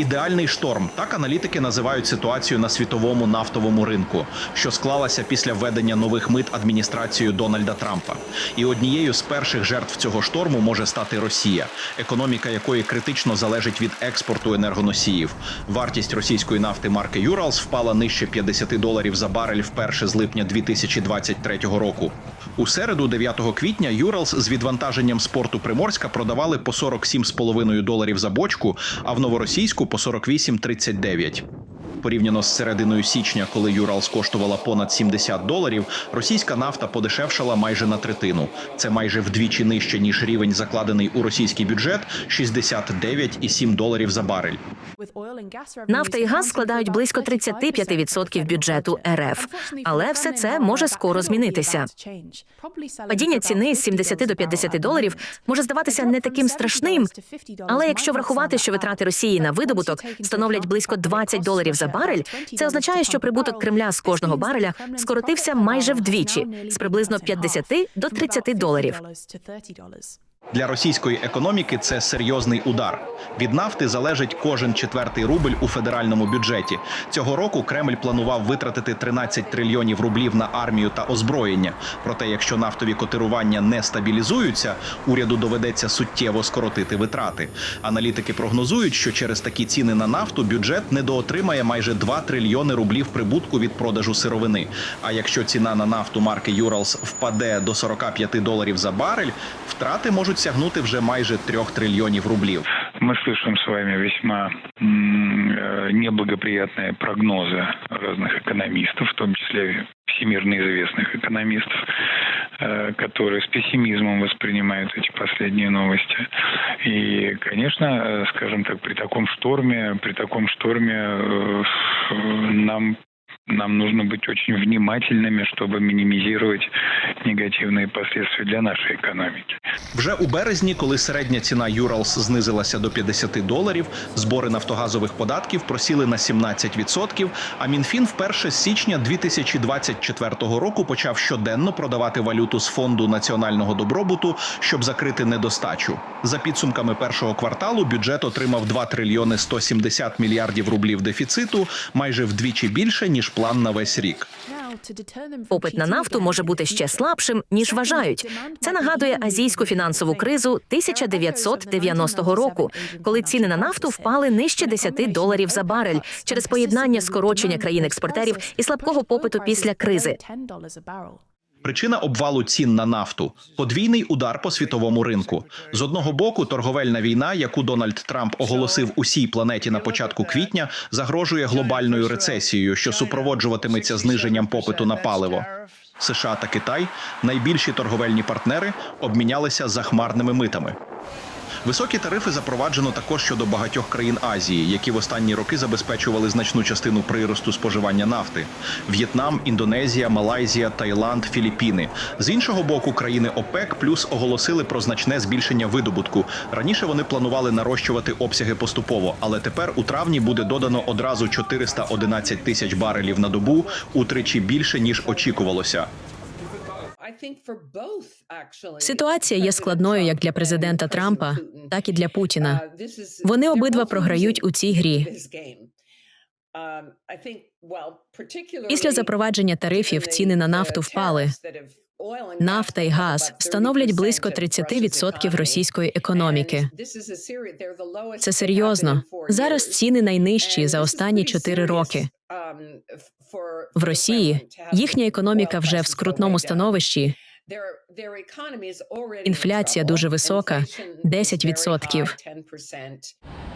Ідеальний шторм так аналітики називають ситуацію на світовому нафтовому ринку, що склалася після введення нових мит адміністрацією Дональда Трампа. І однією з перших жертв цього шторму може стати Росія, економіка якої критично залежить від експорту енергоносіїв. Вартість російської нафти марки Юралс впала нижче 50 доларів за барель вперше з липня 2023 року. У середу, 9 квітня, Юралс з відвантаженням з порту Приморська продавали по 47,5 доларів за бочку, а в новоросійську по 48,39. Порівняно з серединою січня, коли Юралс коштувала понад 70 доларів, російська нафта подешевшала майже на третину. Це майже вдвічі нижче ніж рівень, закладений у російський бюджет 69,7 доларів за барель. Нафта і газ складають близько 35% бюджету РФ. Але все це може скоро змінитися. Падіння ціни з 70 до 50 доларів може здаватися не таким страшним, але якщо врахувати, що витрати Росії на видобуток становлять близько 20 доларів за барель, це означає, що прибуток Кремля з кожного бареля скоротився майже вдвічі з приблизно 50 до 30 доларів. Для російської економіки це серйозний удар. Від нафти залежить кожен четвертий рубль у федеральному бюджеті. Цього року Кремль планував витратити 13 трильйонів рублів на армію та озброєння. Проте, якщо нафтові котирування не стабілізуються, уряду доведеться суттєво скоротити витрати. Аналітики прогнозують, що через такі ціни на нафту бюджет недоотримає майже 2 трильйони рублів прибутку від продажу сировини. А якщо ціна на нафту марки Юралс впаде до 45 доларів за барель, втрати можуть сягнути вже майже 3 трильйонів рублів. Мы слышим с вами весьма э, неблагоприятные прогнозы разных экономистов, в том числе всемирно известных экономистов, э, которые с пессимизмом воспринимают эти последние новости. И, конечно, э, скажем так, при таком шторме, при таком шторме нам нам нужно быть очень внимательными, чтобы минимизировать негативные последствия для нашей экономики. Вже у березні, коли середня ціна Юралс знизилася до 50 доларів, збори нафтогазових податків просіли на 17%, а Мінфін вперше з січня 2024 року почав щоденно продавати валюту з фонду національного добробуту, щоб закрити недостачу. За підсумками першого кварталу бюджет отримав 2 трильйони 170 мільярдів рублів дефіциту, майже вдвічі більше ніж план на весь рік. Попит на нафту може бути ще слабшим, ніж вважають. Це нагадує азійську фінансову кризу 1990 року, коли ціни на нафту впали нижче 10 доларів за барель через поєднання скорочення країн-експортерів і слабкого попиту після кризи. Причина обвалу цін на нафту подвійний удар по світовому ринку. З одного боку, торговельна війна, яку Дональд Трамп оголосив усій планеті на початку квітня, загрожує глобальною рецесією, що супроводжуватиметься зниженням попиту на паливо. США та Китай, найбільші торговельні партнери, обмінялися захмарними митами. Високі тарифи запроваджено також щодо багатьох країн Азії, які в останні роки забезпечували значну частину приросту споживання нафти: В'єтнам, Індонезія, Малайзія, Таїланд, Філіппіни. З іншого боку, країни ОПЕК плюс оголосили про значне збільшення видобутку. Раніше вони планували нарощувати обсяги поступово, але тепер у травні буде додано одразу 411 тисяч барелів на добу, утричі більше ніж очікувалося. Ситуація є складною як для президента Трампа, так і для Путіна. Вони обидва програють у цій грі. Після запровадження тарифів ціни на нафту впали. Нафта і газ становлять близько 30% російської економіки. Це серйозно. Зараз ціни найнижчі за останні 4 роки. В Росії їхня економіка вже в скрутному становищі. Інфляція дуже висока 10%.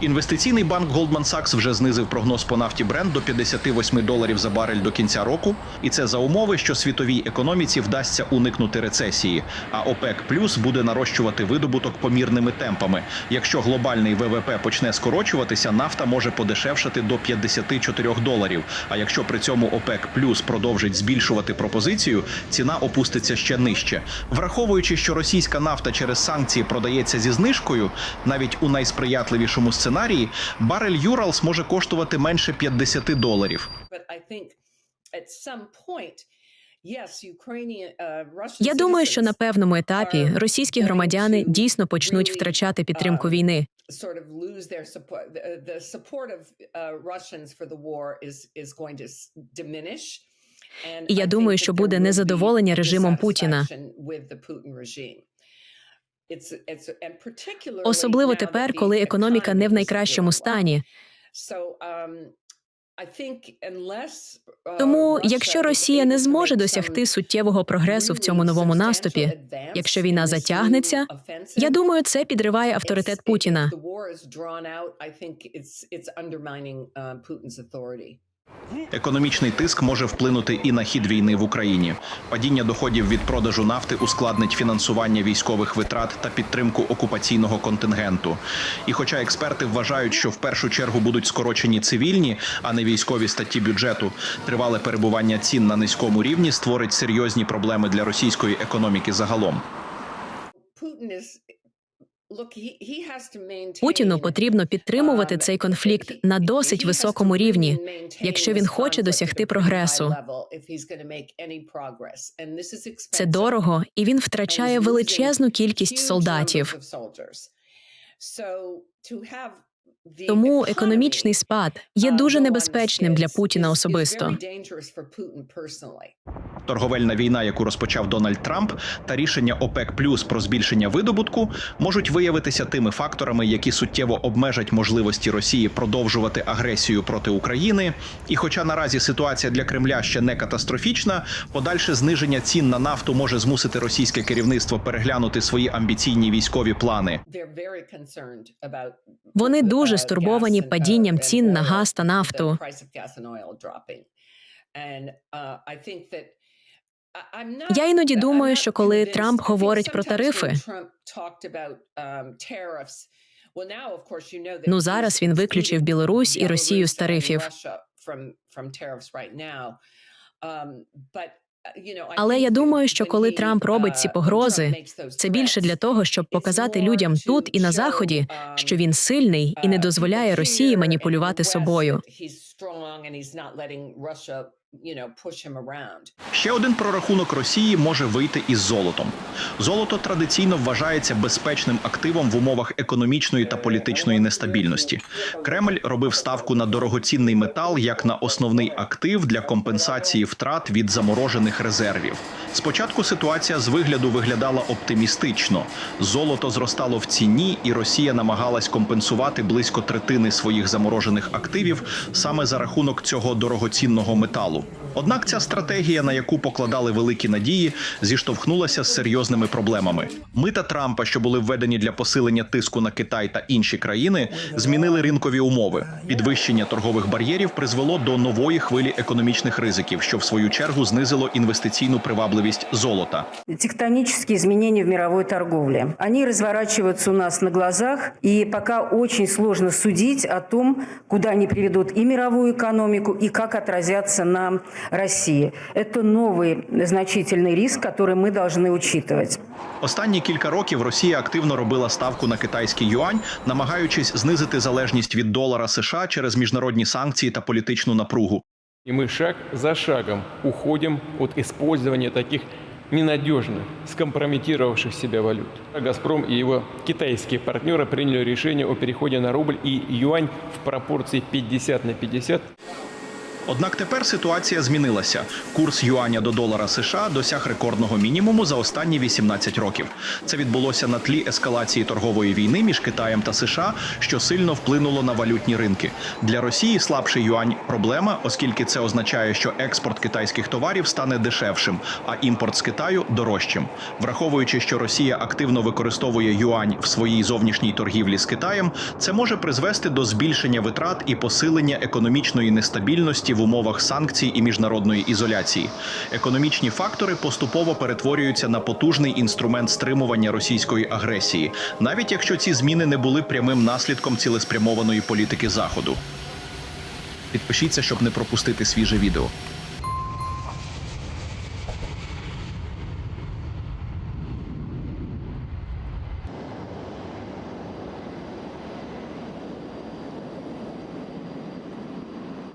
Інвестиційний банк Goldman Sachs вже знизив прогноз по нафті Brent до 58 доларів за барель до кінця року, і це за умови, що світовій економіці вдасться уникнути рецесії. А ОПЕК плюс буде нарощувати видобуток помірними темпами. Якщо глобальний ВВП почне скорочуватися, нафта може подешевшати до 54 доларів. А якщо при цьому ОПЕК плюс продовжить збільшувати пропозицію, ціна опуститься ще нижче. Враховуючи, що російська нафта через санкції продається зі знижкою, навіть у найсприятливішому сценарії, барель Юралс може коштувати менше 50 доларів. Я думаю, що на певному етапі російські громадяни дійсно почнуть втрачати підтримку війни. uh, diminish. And І я думаю, що буде незадоволення режимом Путіна. Особливо тепер, коли економіка не в найкращому стані. Um, uh, Тому, якщо Росія не зможе досягти суттєвого прогресу в цьому новому наступі, якщо війна затягнеться, я думаю, це підриває авторитет Путіна. Економічний тиск може вплинути і на хід війни в Україні. Падіння доходів від продажу нафти ускладнить фінансування військових витрат та підтримку окупаційного контингенту. І хоча експерти вважають, що в першу чергу будуть скорочені цивільні, а не військові статті бюджету, тривале перебування цін на низькому рівні створить серйозні проблеми для російської економіки загалом. Путіну потрібно підтримувати um, цей конфлікт на досить високому рівні, якщо він хоче досягти прогресу. Це дорого, і він втрачає величезну кількість солдатів. Тому економічний спад є uh, дуже небезпечним для Путіна особисто. Торговельна війна, яку розпочав Дональд Трамп, та рішення ОПЕК Плюс про збільшення видобутку можуть виявитися тими факторами, які суттєво обмежать можливості Росії продовжувати агресію проти України. І, хоча наразі ситуація для Кремля ще не катастрофічна, подальше зниження цін на нафту може змусити російське керівництво переглянути свої амбіційні військові плани. Вони uh, дуже стурбовані uh, падінням цін на газ та нафту. uh, Я іноді думаю, що коли. Трамп говорить про тарифи, um, Ну, зараз він виключив Білорусь і Росію з тарифів. Um, uh, Але я думаю, що коли Трамп робить ці uh, погрози, це більше для того, щоб показати людям тут і на заході, що він сильний і не дозволяє Росії маніпулювати собою. Ще один прорахунок Росії може вийти із золотом. Золото традиційно вважається безпечним активом в умовах економічної та політичної нестабільності. Кремль робив ставку на дорогоцінний метал як на основний актив для компенсації втрат від заморожених резервів. Спочатку ситуація з вигляду виглядала оптимістично. Золото зростало в ціні, і Росія намагалась компенсувати близько третини своїх заморожених активів саме за рахунок цього дорогоцінного металу. Однак ця стратегія, на яку покладали великі надії, зіштовхнулася з серйозними проблемами. Мита Трампа, що були введені для посилення тиску на Китай та інші країни, змінили ринкові умови. Підвищення торгових бар'єрів призвело до нової хвилі економічних ризиків, що в свою чергу знизило інвестиційну привабливість золота. Тектонические изменения в мировой торговле. Они разворачиваются у нас на глазах, и пока очень сложно судить о том, куда они приведут и мировую экономику, и как отразятся на России. Это новый значительный риск, который мы должны учитывать. Останні кілька років Росія активно робила ставку на китайський юань, намагаючись знизити залежність від долара США через міжнародні санкції та політичну напругу. И мы шаг за шагом уходим от использования таких ненадежных, скомпрометировавших себя валют. «Газпром» и его китайские партнеры приняли решение о переходе на рубль и юань в пропорции 50 на 50. Однак тепер ситуація змінилася. Курс юаня до долара США досяг рекордного мінімуму за останні 18 років. Це відбулося на тлі ескалації торгової війни між Китаєм та США, що сильно вплинуло на валютні ринки. Для Росії слабший юань проблема, оскільки це означає, що експорт китайських товарів стане дешевшим, а імпорт з Китаю дорожчим. Враховуючи, що Росія активно використовує юань в своїй зовнішній торгівлі з Китаєм, це може призвести до збільшення витрат і посилення економічної нестабільності в умовах санкцій і міжнародної ізоляції. Економічні фактори поступово перетворюються на потужний інструмент стримування російської агресії, навіть якщо ці зміни не були прямим наслідком цілеспрямованої політики заходу. Підпишіться, щоб не пропустити свіже відео.